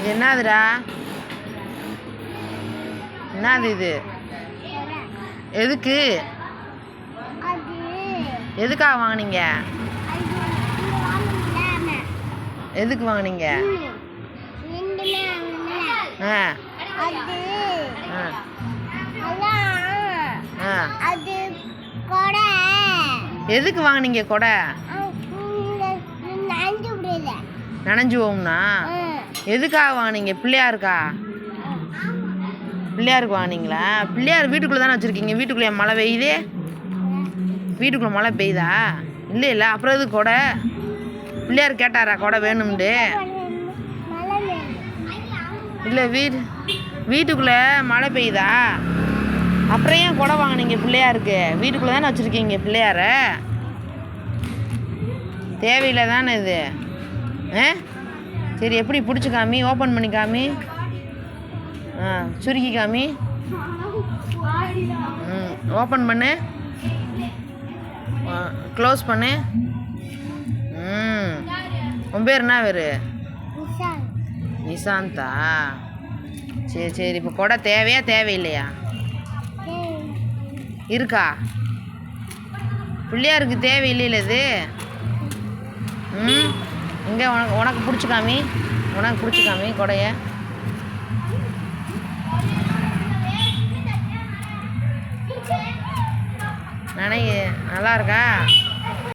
இது என்னதுடா? என்னது இது? எதுக்கு? எதுக்காக வாங்குனீங்க? எதுக்கு வாங்குனீங்க? ஆ. எதுக்கு வாங்குனீங்க கொடை? நனைஞ்சு போகும்னா எதுக்காக வாங்குனீங்க? பிள்ளையாருக்கா? பிள்ளையாருக்கு வாங்குனீங்களா? பிள்ளையார் வீட்டுக்குள்ளே தானே வச்சுருக்கீங்க. வீட்டுக்குள்ளே மழை பெய்யுதே? வீட்டுக்குள்ளே மழை பெய்யுதா? இல்லை இல்லை அப்புறம் இது கொடை? பிள்ளையார் கேட்டாரா கொடை வேணும்ண்டு இல்லை வீடு வீட்டுக்குள்ளே மழை பெய்யுதா? அப்புறம் ஏன் கொடை வாங்குனீங்க பிள்ளையாருக்கு? வீட்டுக்குள்ளே தானே வச்சுருக்கீங்க பிள்ளையார? தேவையில்லை தானே இது? ஆ? சரி எப்படி பிடிச்சி காமி? ஓப்பன் பண்ணி காமி? ஆ சுருக்கி காமி? ம் ஓப்பன் பண்ணு. க்ளோஸ் பண்ணு. ம் உன் பேர் என்ன பேர் நிசாந்தா சரி சரி இப்போ கொடை தேவையா தேவையில்லையா? இருக்கா? பிள்ளையாருக்கு தேவையில்லையில இது? ம் இங்கே உனக்கு உனக்கு பிடிச்சிக்காமி உனக்கு பிடிச்சிக்காமி கொடைய. நினை நல்லா இருக்கா?